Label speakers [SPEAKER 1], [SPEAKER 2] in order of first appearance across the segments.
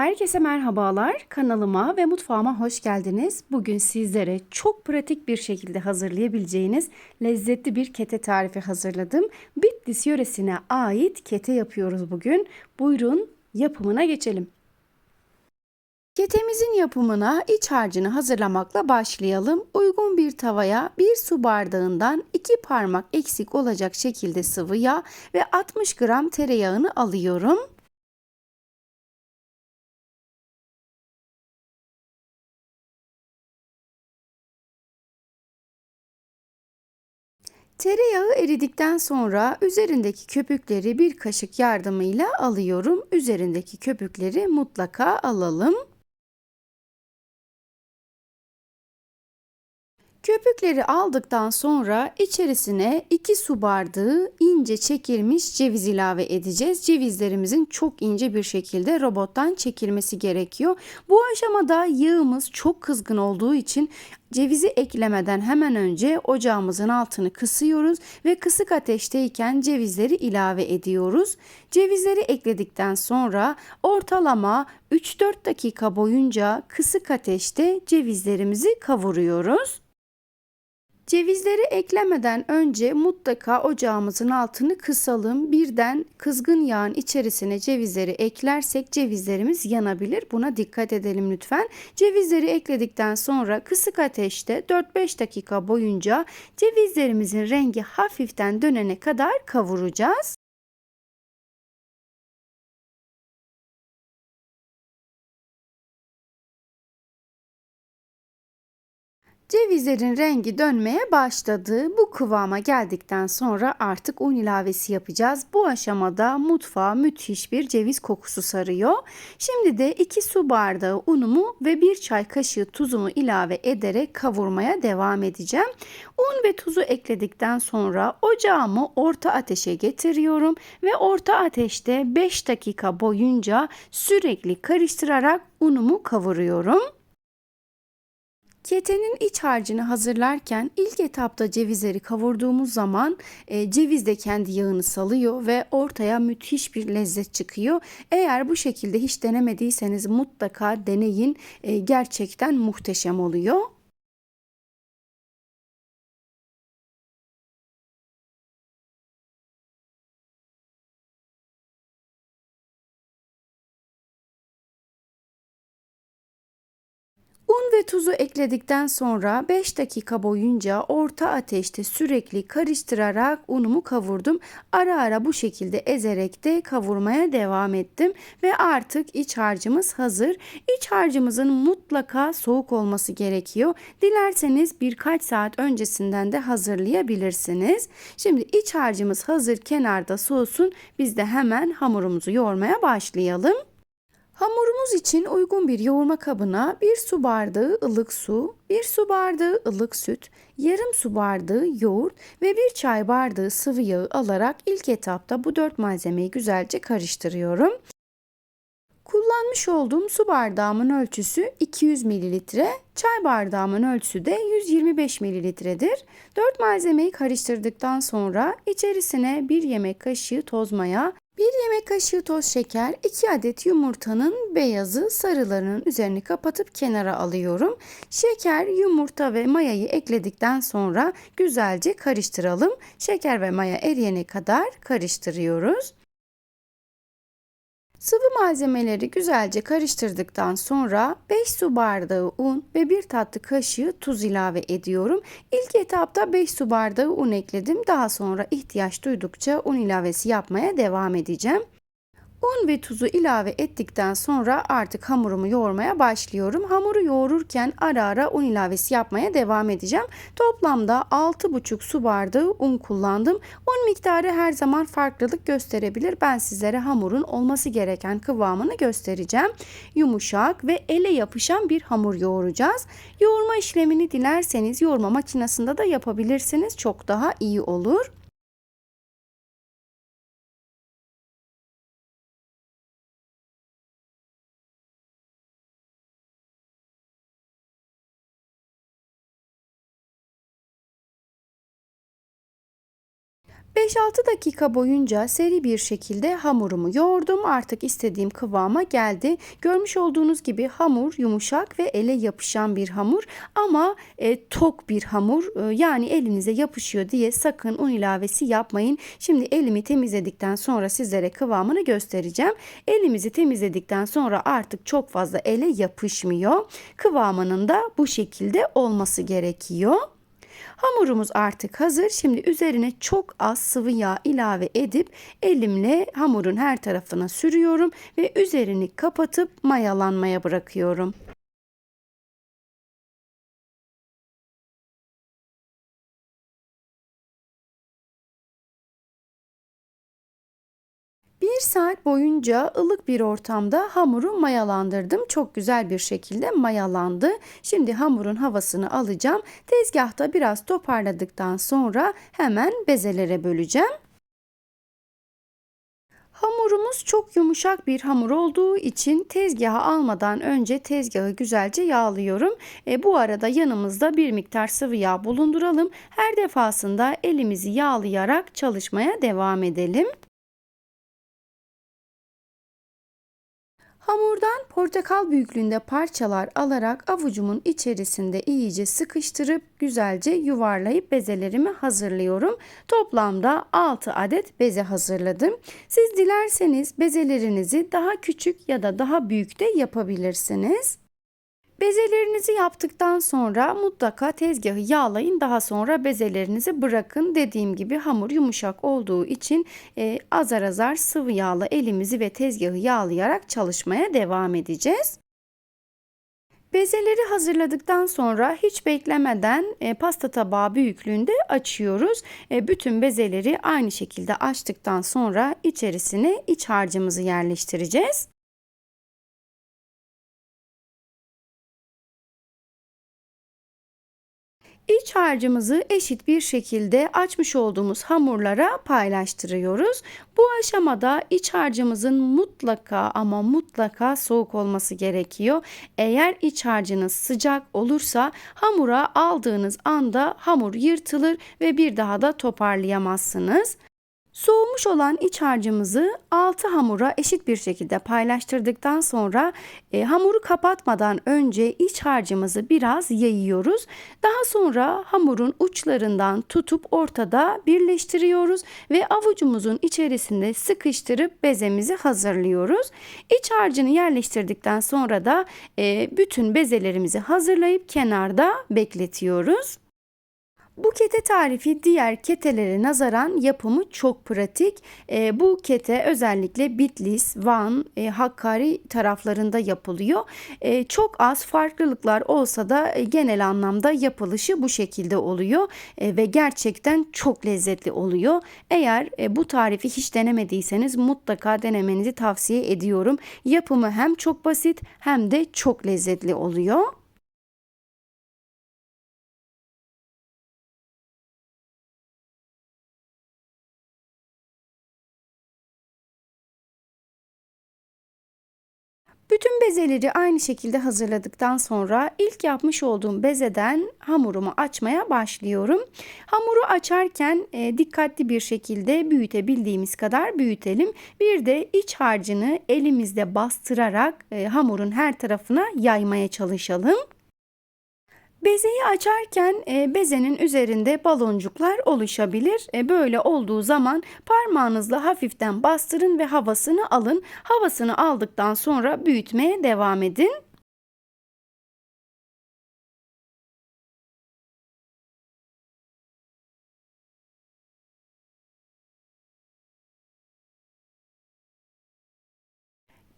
[SPEAKER 1] Herkese merhabalar. Kanalıma ve mutfağıma hoş geldiniz. Bugün sizlere çok pratik bir şekilde hazırlayabileceğiniz lezzetli bir kete tarifi hazırladım. Bitlis yöresine ait kete yapıyoruz bugün. Buyurun yapımına geçelim. Ketemizin yapımına iç harcını hazırlamakla başlayalım. Uygun bir tavaya 1 su bardağından 2 parmak eksik olacak şekilde sıvı yağ ve 60 gram tereyağını alıyorum. Tereyağı eridikten sonra üzerindeki köpükleri bir kaşık yardımıyla alıyorum. Üzerindeki köpükleri mutlaka alalım. Köpükleri aldıktan sonra içerisine 2 su bardağı ince çekilmiş ceviz ilave edeceğiz. Cevizlerimizin çok ince bir şekilde robottan çekilmesi gerekiyor. Bu aşamada yağımız çok kızgın olduğu için cevizi eklemeden hemen önce ocağımızın altını kısıyoruz ve kısık ateşteyken cevizleri ilave ediyoruz. Cevizleri ekledikten sonra ortalama 3-4 dakika boyunca kısık ateşte cevizlerimizi kavuruyoruz. Cevizleri eklemeden önce mutlaka ocağımızın altını kısalım. Birden kızgın yağın içerisine cevizleri eklersek cevizlerimiz yanabilir. Buna dikkat edelim lütfen. Cevizleri ekledikten sonra kısık ateşte 4-5 dakika boyunca cevizlerimizin rengi hafiften dönene kadar kavuracağız. Cevizlerin rengi dönmeye başladı. Bu kıvama geldikten sonra artık un ilavesi yapacağız. Bu aşamada mutfağa müthiş bir ceviz kokusu sarıyor. Şimdi de 2 su bardağı unumu ve 1 çay kaşığı tuzumu ilave ederek kavurmaya devam edeceğim. Un ve tuzu ekledikten sonra ocağımı orta ateşe getiriyorum ve orta ateşte 5 dakika boyunca sürekli karıştırarak unumu kavuruyorum. Ketenin iç harcını hazırlarken ilk etapta cevizleri kavurduğumuz zaman e, ceviz de kendi yağını salıyor ve ortaya müthiş bir lezzet çıkıyor. Eğer bu şekilde hiç denemediyseniz mutlaka deneyin. E, gerçekten muhteşem oluyor. Tuzu ekledikten sonra 5 dakika boyunca orta ateşte sürekli karıştırarak unumu kavurdum. Ara ara bu şekilde ezerek de kavurmaya devam ettim ve artık iç harcımız hazır. İç harcımızın mutlaka soğuk olması gerekiyor. Dilerseniz birkaç saat öncesinden de hazırlayabilirsiniz. Şimdi iç harcımız hazır kenarda soğusun. Biz de hemen hamurumuzu yoğurmaya başlayalım. Hamurumuz için uygun bir yoğurma kabına 1 su bardağı ılık su, 1 su bardağı ılık süt, yarım su bardağı yoğurt ve 1 çay bardağı sıvı yağı alarak ilk etapta bu 4 malzemeyi güzelce karıştırıyorum. Kullanmış olduğum su bardağımın ölçüsü 200 mililitre, çay bardağımın ölçüsü de 125 mililitredir. 4 malzemeyi karıştırdıktan sonra içerisine 1 yemek kaşığı toz maya, 1 yemek kaşığı toz şeker, 2 adet yumurtanın beyazı sarılarının üzerini kapatıp kenara alıyorum. Şeker, yumurta ve mayayı ekledikten sonra güzelce karıştıralım. Şeker ve maya eriyene kadar karıştırıyoruz. Sıvı malzemeleri güzelce karıştırdıktan sonra 5 su bardağı un ve 1 tatlı kaşığı tuz ilave ediyorum. İlk etapta 5 su bardağı un ekledim. Daha sonra ihtiyaç duydukça un ilavesi yapmaya devam edeceğim. Un ve tuzu ilave ettikten sonra artık hamurumu yoğurmaya başlıyorum. Hamuru yoğururken ara ara un ilavesi yapmaya devam edeceğim. Toplamda 6,5 su bardağı un kullandım. Un miktarı her zaman farklılık gösterebilir. Ben sizlere hamurun olması gereken kıvamını göstereceğim. Yumuşak ve ele yapışan bir hamur yoğuracağız. Yoğurma işlemini dilerseniz yoğurma makinesinde de yapabilirsiniz. Çok daha iyi olur. 5-6 dakika boyunca seri bir şekilde hamurumu yoğurdum. Artık istediğim kıvama geldi. Görmüş olduğunuz gibi hamur yumuşak ve ele yapışan bir hamur ama e, tok bir hamur. E, yani elinize yapışıyor diye sakın un ilavesi yapmayın. Şimdi elimi temizledikten sonra sizlere kıvamını göstereceğim. Elimizi temizledikten sonra artık çok fazla ele yapışmıyor. Kıvamının da bu şekilde olması gerekiyor. Hamurumuz artık hazır. Şimdi üzerine çok az sıvı yağ ilave edip elimle hamurun her tarafına sürüyorum ve üzerini kapatıp mayalanmaya bırakıyorum. Bir saat boyunca ılık bir ortamda hamuru mayalandırdım. Çok güzel bir şekilde mayalandı. Şimdi hamurun havasını alacağım. Tezgahta biraz toparladıktan sonra hemen bezelere böleceğim. Hamurumuz çok yumuşak bir hamur olduğu için tezgaha almadan önce tezgahı güzelce yağlıyorum. E, bu arada yanımızda bir miktar sıvı yağ bulunduralım. Her defasında elimizi yağlayarak çalışmaya devam edelim. Hamurdan portakal büyüklüğünde parçalar alarak avucumun içerisinde iyice sıkıştırıp güzelce yuvarlayıp bezelerimi hazırlıyorum. Toplamda 6 adet beze hazırladım. Siz dilerseniz bezelerinizi daha küçük ya da daha büyük de yapabilirsiniz. Bezelerinizi yaptıktan sonra mutlaka tezgahı yağlayın. Daha sonra bezelerinizi bırakın. Dediğim gibi hamur yumuşak olduğu için e, azar azar sıvı yağla elimizi ve tezgahı yağlayarak çalışmaya devam edeceğiz. Bezeleri hazırladıktan sonra hiç beklemeden e, pasta tabağı büyüklüğünde açıyoruz. E, bütün bezeleri aynı şekilde açtıktan sonra içerisine iç harcımızı yerleştireceğiz. İç harcımızı eşit bir şekilde açmış olduğumuz hamurlara paylaştırıyoruz. Bu aşamada iç harcımızın mutlaka ama mutlaka soğuk olması gerekiyor. Eğer iç harcınız sıcak olursa hamura aldığınız anda hamur yırtılır ve bir daha da toparlayamazsınız. Soğumuş olan iç harcımızı 6 hamura eşit bir şekilde paylaştırdıktan sonra e, hamuru kapatmadan önce iç harcımızı biraz yayıyoruz. Daha sonra hamurun uçlarından tutup ortada birleştiriyoruz ve avucumuzun içerisinde sıkıştırıp bezemizi hazırlıyoruz. İç harcını yerleştirdikten sonra da e, bütün bezelerimizi hazırlayıp kenarda bekletiyoruz. Bu kete tarifi diğer ketelere nazaran yapımı çok pratik. E, bu kete özellikle Bitlis, Van, e, Hakkari taraflarında yapılıyor. E, çok az farklılıklar olsa da e, genel anlamda yapılışı bu şekilde oluyor e, ve gerçekten çok lezzetli oluyor. Eğer e, bu tarifi hiç denemediyseniz mutlaka denemenizi tavsiye ediyorum. Yapımı hem çok basit hem de çok lezzetli oluyor. Bütün bezeleri aynı şekilde hazırladıktan sonra ilk yapmış olduğum bezeden hamurumu açmaya başlıyorum. Hamuru açarken e, dikkatli bir şekilde büyütebildiğimiz kadar büyütelim. Bir de iç harcını elimizde bastırarak e, hamurun her tarafına yaymaya çalışalım. Bezeyi açarken e, bezenin üzerinde baloncuklar oluşabilir. E, böyle olduğu zaman parmağınızla hafiften bastırın ve havasını alın. Havasını aldıktan sonra büyütmeye devam edin.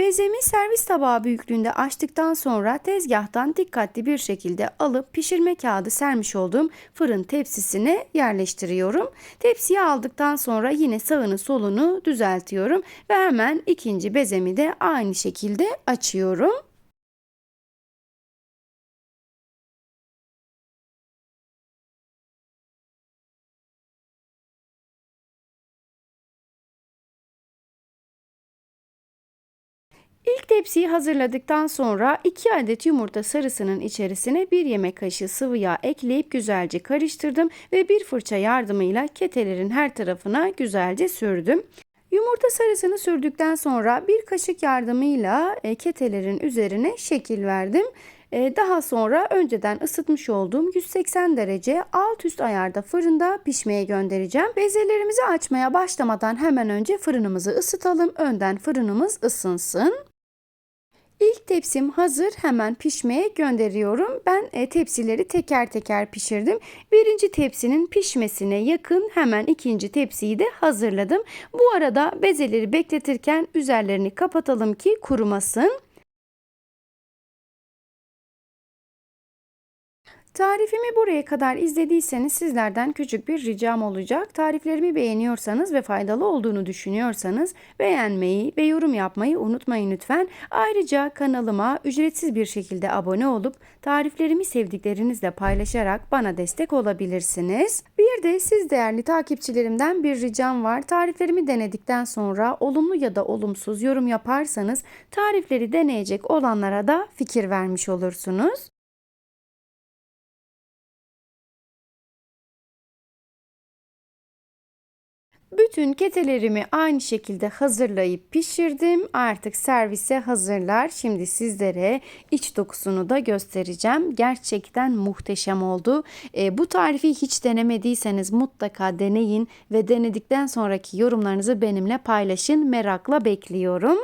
[SPEAKER 1] Bezemi servis tabağı büyüklüğünde açtıktan sonra tezgahtan dikkatli bir şekilde alıp pişirme kağıdı sermiş olduğum fırın tepsisine yerleştiriyorum. Tepsiye aldıktan sonra yine sağını solunu düzeltiyorum ve hemen ikinci bezemi de aynı şekilde açıyorum. İlk tepsiyi hazırladıktan sonra 2 adet yumurta sarısının içerisine 1 yemek kaşığı sıvı yağ ekleyip güzelce karıştırdım ve bir fırça yardımıyla ketelerin her tarafına güzelce sürdüm. Yumurta sarısını sürdükten sonra bir kaşık yardımıyla e, ketelerin üzerine şekil verdim. E, Daha sonra önceden ısıtmış olduğum 180 derece alt üst ayarda fırında pişmeye göndereceğim. Bezelerimizi açmaya başlamadan hemen önce fırınımızı ısıtalım. Önden fırınımız ısınsın. İlk tepsim hazır hemen pişmeye gönderiyorum. Ben e, tepsileri teker teker pişirdim. Birinci tepsinin pişmesine yakın hemen ikinci tepsiyi de hazırladım. Bu arada bezeleri bekletirken üzerlerini kapatalım ki kurumasın. Tarifimi buraya kadar izlediyseniz sizlerden küçük bir ricam olacak. Tariflerimi beğeniyorsanız ve faydalı olduğunu düşünüyorsanız beğenmeyi ve yorum yapmayı unutmayın lütfen. Ayrıca kanalıma ücretsiz bir şekilde abone olup tariflerimi sevdiklerinizle paylaşarak bana destek olabilirsiniz. Bir de siz değerli takipçilerimden bir ricam var. Tariflerimi denedikten sonra olumlu ya da olumsuz yorum yaparsanız tarifleri deneyecek olanlara da fikir vermiş olursunuz. Bütün ketelerimi aynı şekilde hazırlayıp pişirdim. Artık servise hazırlar. Şimdi sizlere iç dokusunu da göstereceğim. Gerçekten muhteşem oldu. E, bu tarifi hiç denemediyseniz mutlaka deneyin ve denedikten sonraki yorumlarınızı benimle paylaşın. Merakla bekliyorum.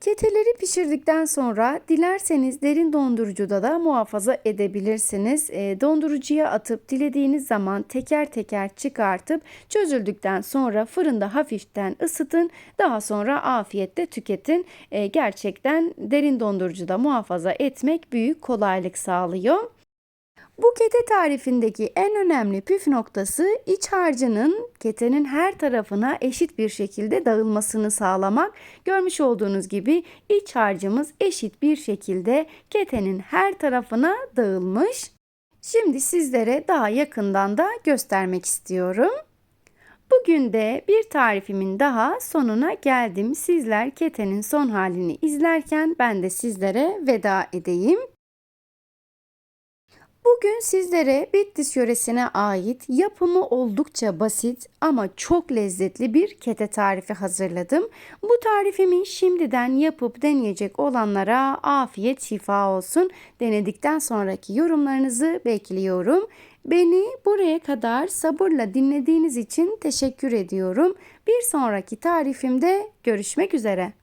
[SPEAKER 1] Keteleri pişirdikten sonra dilerseniz derin dondurucuda da muhafaza edebilirsiniz. E, dondurucuya atıp dilediğiniz zaman teker teker çıkartıp çözüldükten sonra fırında hafiften ısıtın. Daha sonra afiyetle tüketin. E, gerçekten derin dondurucuda muhafaza etmek büyük kolaylık sağlıyor. Bu kete tarifindeki en önemli püf noktası iç harcının ketenin her tarafına eşit bir şekilde dağılmasını sağlamak. Görmüş olduğunuz gibi iç harcımız eşit bir şekilde ketenin her tarafına dağılmış. Şimdi sizlere daha yakından da göstermek istiyorum. Bugün de bir tarifimin daha sonuna geldim. Sizler ketenin son halini izlerken ben de sizlere veda edeyim. Bugün sizlere Bitlis yöresine ait yapımı oldukça basit ama çok lezzetli bir kete tarifi hazırladım. Bu tarifimi şimdiden yapıp deneyecek olanlara afiyet şifa olsun. Denedikten sonraki yorumlarınızı bekliyorum. Beni buraya kadar sabırla dinlediğiniz için teşekkür ediyorum. Bir sonraki tarifimde görüşmek üzere.